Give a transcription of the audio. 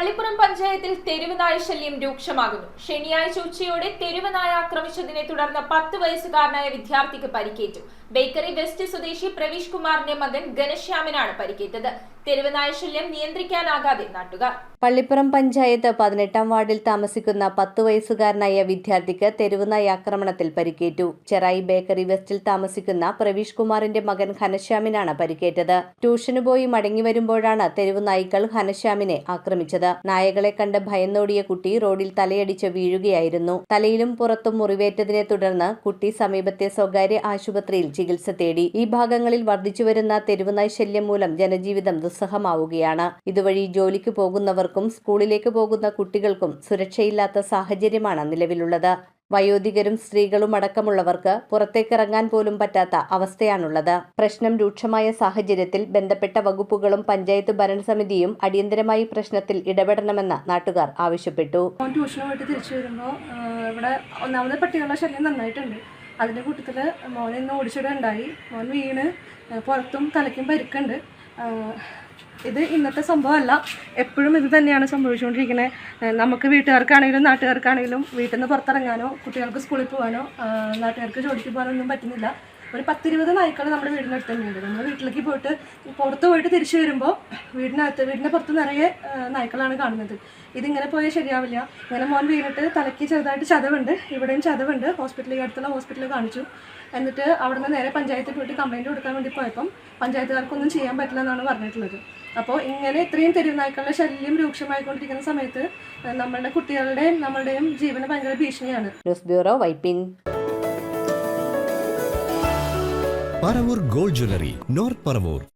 പള്ളിപ്പുറം പഞ്ചായത്തിൽ തെരുവ് നായ ശല്യം രൂക്ഷമാകുന്നു. ശനിയാഴ്ച ഉച്ചയോടെ തെരുവ് നായ ആക്രമിച്ചതിനെ തുടർന്ന് പത്ത് വയസ്സുകാരനായ വിദ്യാർത്ഥിക്ക് പരിക്കേറ്റു. ബേക്കറി വെസ്റ്റ് സ്വദേശി പ്രവീഷ് കുമാറിന്റെ മകൻ ഘനശ്യാമിനാണ് പരിക്കേറ്റത്. തെരുവ് നായ നിയന്ത്രിക്കാനാകാതെ നാട്ടുകാർ. പള്ളിപ്പുറം പഞ്ചായത്ത് പതിനെട്ടാം വാർഡിൽ താമസിക്കുന്ന പത്ത് വയസ്സുകാരനായ വിദ്യാർത്ഥിക്ക് തെരുവുനായ ആക്രമണത്തിൽ പരിക്കേറ്റു. ചെറായി ബേക്കറി വെസ്റ്റിൽ താമസിക്കുന്ന പ്രവീഷ് കുമാറിന്റെ മകൻ ഘനശ്യാമിനാണ് പരിക്കേറ്റത്. ട്യൂഷന് പോയി മടങ്ങി വരുമ്പോഴാണ് തെരുവ് നായ്ക്കൾ ഘനശ്യാമിനെ ആക്രമിച്ചത്. നായകളെ കണ്ട് ഭയന്നോടിയ കുട്ടി റോഡിൽ തലയടിച്ച് വീഴുകയായിരുന്നു. തലയിലും പുറത്തും മുറിവേറ്റതിനെ തുടർന്ന് കുട്ടി സമീപത്തെ സ്വകാര്യ ആശുപത്രിയിൽ ചികിത്സ തേടി. ഈ ഭാഗങ്ങളിൽ വർദ്ധിച്ചുവരുന്ന തെരുവുനായ് ശല്യം മൂലം ജനജീവിതം ദുസ്സഹമാവുകയാണ്. ഇതുവഴി ജോലിക്ക് പോകുന്നവർക്കും സ്കൂളിലേക്ക് പോകുന്ന കുട്ടികൾക്കും സുരക്ഷയില്ലാത്ത സാഹചര്യമാണ് നിലവിലുള്ളത്. വയോധികരും സ്ത്രീകളും അടക്കമുള്ളവർക്ക് പുറത്തേക്കിറങ്ങാൻ പോലും പറ്റാത്ത അവസ്ഥയാണുള്ളത്. പ്രശ്നം രൂക്ഷമായ സാഹചര്യത്തിൽ ബന്ധപ്പെട്ട വകുപ്പുകളും പഞ്ചായത്ത് ഭരണസമിതിയും അടിയന്തരമായി പ്രശ്നത്തിൽ ഇടപെടണമെന്ന് നാട്ടുകാർ ആവശ്യപ്പെട്ടു. ട്യൂഷനുമായിട്ട് ട്യൂഷന് തിരിച്ചു വരുമ്പോൾ ഇവിടെ ഒന്നാമത് പട്ടികളുടെ ശല്യം നന്നായിട്ടുണ്ട്. അതിന്റെ കൂട്ടത്തിൽ മോനെ ഇന്ന് ഓടിച്ചിടുണ്ടായി. മോൻ വീണ് പുറത്തും തലയ്ക്കും പരിക്കുണ്ട്. ഇത് ഇന്നത്തെ സംഭവമല്ല. എപ്പോഴും ഇത് തന്നെയാണ് സംഭവിച്ചുകൊണ്ടിരിക്കുന്നത് നമുക്ക് വീട്ടുകാർക്കാണെങ്കിലും നാട്ടുകാർക്കാണെങ്കിലും വീട്ടിൽ നിന്ന് പുറത്തിറങ്ങാനോ കുട്ടികൾക്ക് സ്കൂളിൽ പോകാനോ നാട്ടുകാർക്ക് ജോലിക്ക് പോകാനോ ഒന്നും പറ്റുന്നില്ല. ഒരു പത്തിരുപത് നായ്ക്കൾ നമ്മുടെ വീടിനടുത്ത് തന്നെയുണ്ട്. നമ്മൾ വീട്ടിലേക്ക് പോയിട്ട് പുറത്ത് പോയിട്ട് തിരിച്ചു വരുമ്പോൾ വീടിനകത്ത് വീടിന്റെ പുറത്ത് നിറയെ നായ്ക്കളാണ് കാണുന്നത്. ഇതിങ്ങനെ പോയാൽ ശരിയാവില്ല. ഇങ്ങനെ മോൻ വീണിട്ട് തലയ്ക്ക് ചെറുതായിട്ട് ചതവുണ്ട്. ഇവിടെയും ചതവുണ്ട്. ഹോസ്പിറ്റലിൽ അടുത്തുള്ള ഹോസ്പിറ്റലിൽ കാണിച്ചു. എന്നിട്ട് അവിടെ നിന്ന് നേരെ പഞ്ചായത്തിൽ പോയിട്ട് കംപ്ലയിന്റ് കൊടുക്കാൻ വേണ്ടി പോയപ്പം പഞ്ചായത്തുകാർക്കൊന്നും ചെയ്യാൻ പറ്റില്ല എന്നാണ് പറഞ്ഞിട്ടുള്ളത്. അപ്പോൾ ഇങ്ങനെ ഇത്രയും തെരുവ് നായ്ക്കളുടെ ശല്യം രൂക്ഷമായിക്കൊണ്ടിരിക്കുന്ന സമയത്ത് നമ്മളുടെ കുട്ടികളുടെയും നമ്മളുടെയും ജീവന ഭയങ്കര ഭീഷണിയാണ്. News bureau Vypin. Paravur gold jewellery north Paravur